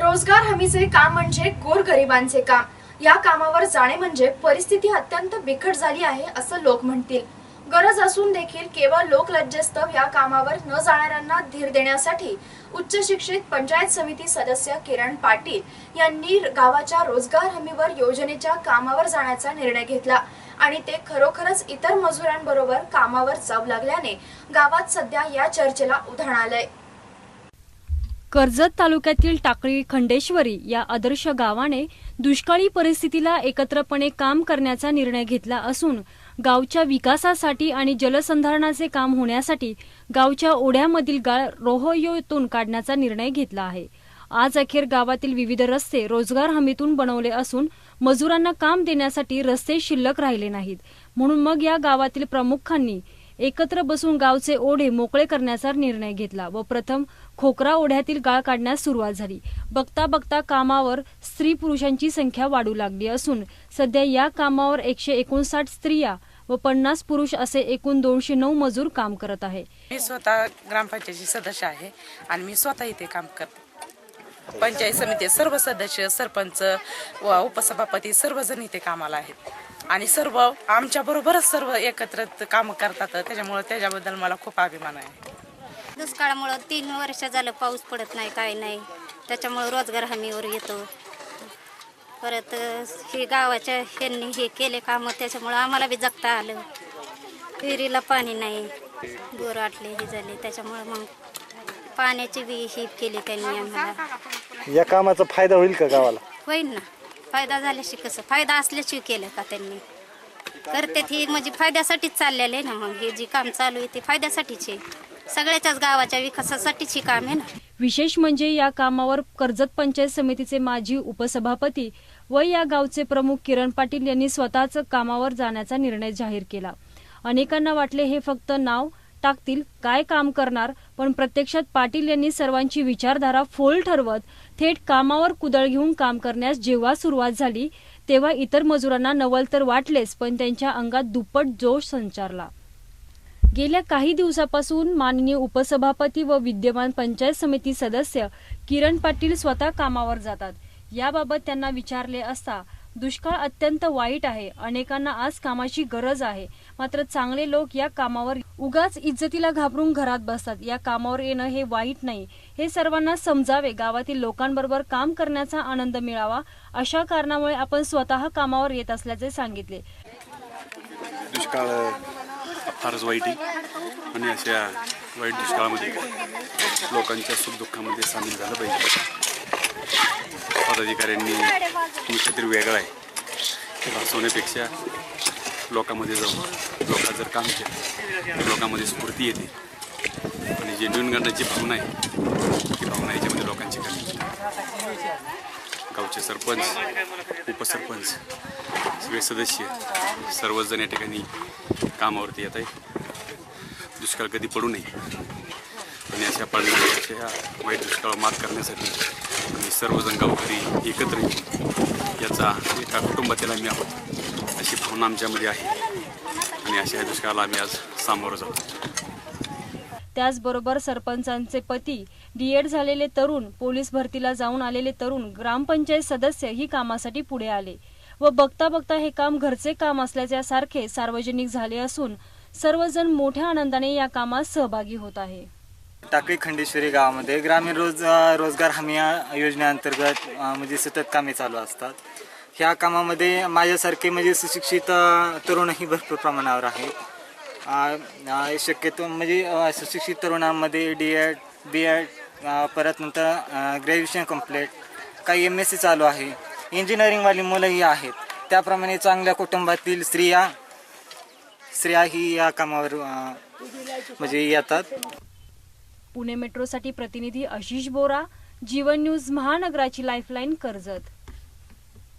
रोजगार हमीचे काम म्हणजे गोरगरिबांचे काम. या कामावर जाणे म्हणजे परिस्थिती अत्यंत बिकट झाली आहे असं लोक म्हणतील. गरज असून देखील केवळ लोकलज्जस्तव या कामावर न जाणाऱ्यांना धीर देण्यासाठी उच्च शिक्षित पंचायत समिती सदस्य किरण पाटील यांनी गावाच्या रोजगार हमीवर योजनेच्या कामावर जाण्याचा निर्णय घेतला. आणि ते खरोखरच इतर मजुरांबरोबर कामावर जाऊ लागल्याने गावात सध्या या चर्चेला उधाण आलंय. कर्जत तालुक्यातील टाकळी खंडेश्वरी या आदर्श गावाने दुष्काळी परिस्थितीला एकत्रपणे काम करण्याचा निर्णय घेतला असून गावच्या विकासासाठी आणि जलसंधारणाचे काम होण्यासाठी गावच्या ओढ्यामधील गाळ रोहयोतून काढण्याचा निर्णय घेतला आहे. आज अखेर गावातील विविध रस्ते रोजगार हमीतून बनवले असून मजुरांना काम देण्यासाठी रस्ते शिल्लक राहिले नाहीत. म्हणून मग या गावातील प्रमुखांनी एकत्र बसून गावचे ओढे मोकळे करण्याचा निर्णय घेतला व प्रथम खोकरा ओढ्यातील गाळ काढण्यास सुरुवात झाली. बघता बघता कामावर स्त्री पुरुषांची संख्या वाढू लागली असून सध्या या कामावर एकशे एकोणसाठ स्त्रिया व पन्नास पुरुष असे एकूण दोनशे नऊ मजूर काम करत आहे. मी स्वतः ग्रामपंचायतीची सदस्य आहे आणि मी स्वतः इथे काम करते. पंचायत समिती सर्व सदस्य सरपंच व उपसभापती सर्वजण इथे कामाला आहेत. आणि सर्व आमच्या बरोबरच सर्व एकत्र काम करतात. त्याच्यामुळे त्याच्याबद्दल मला खूप अभिमान आहे. दुष्काळामुळं तीन वर्ष झालं पाऊस पडत नाही काय नाही. त्याच्यामुळं रोजगार हमीवर येतो. परत हे गावाच्या ह्यांनी हे केले कामं त्याच्यामुळं आम्हाला बी जगता आलं. विहिरीला पाणी नाही. बोर आटले हे झाले. त्याच्यामुळं मग पाण्याची बी ही केली त्यांनी आम्हाला. या कामाचा फायदा होईल का गावाला? होईल ना. फायदा झाल्याशी कसं? फायदा असल्याशी केलं का त्यांनी? करते ही म्हणजे फायद्यासाठीच चाललेलं आहे ना मग. हे जे काम चालू आहे ते फायद्यासाठीच आहे. सगळ्याच्याच गावाच्या विकासासाठीच हे काम आहे ना. विशेष म्हणजे या कामावर कर्जत पंचायत समितीचे माजी उपसभापती व या गावचे प्रमुख किरण पाटील यांनी स्वतःच कामावर जाण्याचा निर्णय जाहीर केला. अनेकांना वाटले हे फक्त नाव टाकतील काय काम करणार पण प्रत्यक्षात पाटील यांनी सर्वांची विचारधारा फोल ठरवत थेट कामावर कुदळ घेऊन काम करण्यास जेव्हा सुरुवात झाली तेव्हा इतर मजुरांना नवल तर वाटलेच पण त्यांच्या अंगात दुप्पट जोश संचारला. गेल्या काही दिवसापासून माननीय उपसभापती व विद्यमान पंचायत समिती सदस्य किरण पाटील स्वतः कामावर जातात. याबाबत त्यांना विचारले असता दुष्काळ अत्यंत वाईट आहे. अनेकांना आज कामाची गरज आहे. मात्र चांगले लोक या कामावर उगाच इज्जतीला घाबरून घरात बसतात. या कामावर येणं हे वाईट नाही. हे सर्वांना समजावे. गावातील लोकांबरोबर काम करण्याचा आनंद मिळावा अशा कारणामुळे आपण स्वतः कामावर येत असल्याचे सांगितले. दुष्काळ फारच वाईट आहे आणि अशा वाईट दुष्काळामध्ये लोकांच्या सुखदुःखामध्ये सामील झालं पाहिजे. पदाधिकाऱ्यांनी काहीतरी वेगळं आहे. भासवण्यापेक्षा लोकांमध्ये जाऊन लोकांचं जर काम केलं तर लोकांमध्ये स्फूर्ती येते. आणि जेन्युन करण्याची भावना आहे. ती भावना याच्यामध्ये लोकांची कमी गावचे सरपंच उपसरपंच सगळे सदस्य सर्वजण या ठिकाणी कामावरती येत आहेत. दुष्काळ कधी पडू नये. आणि अशा पडण्याच्या वाईट दुष्काळ मात करण्यासाठी आम्ही सर्वजण गावकरी एकत्र येऊन याचा एका कुटुंबातील आम्ही आहोत. अशी भावना आमच्यामध्ये आहे. आणि अशा या दुष्काळाला आम्ही आज सामोरं जातो त्याचबरोबर सरपंचांचे पती डीएड झालेले तरुण पोलीस भरतीला जाऊन आलेले तरुण ग्रामपंचायत सदस्य ही कामासाठी पुढे आले व बघता बघता हे काम घरचे काम असल्याच्या सारखे सार्वजनिक झाले असून सर्वजण मोठ्या आनंदाने या कामात सहभागी होत आहे. टाकळी खंडेश्वरी गावामध्ये ग्रामीण रोज रोजगार हमी योजनेअंतर्गत म्हणजे सतत कामे चालू असतात. ह्या कामामध्ये माझ्यासारखे म्हणजे सुशिक्षित तरुणही भरपूर प्रमाणावर आहेत. शक्यतो म्हणजे सुशिक्षित तरुणांमध्ये डी एड बी एड परत नंतर ग्रॅज्युएशन कंप्लीट काही एम एस सी चालू आहे. इंजिनिअरिंगवाली मुलंही आहेत. त्याप्रमाणे चांगल्या कुटुंबातील स्त्रिया स्त्रिया ही या कामावर म्हणजे येतात. पुणे मेट्रोसाठी प्रतिनिधी आशिष बोरा जीवन न्यूज महानगराची लाईफलाईन कर्जत.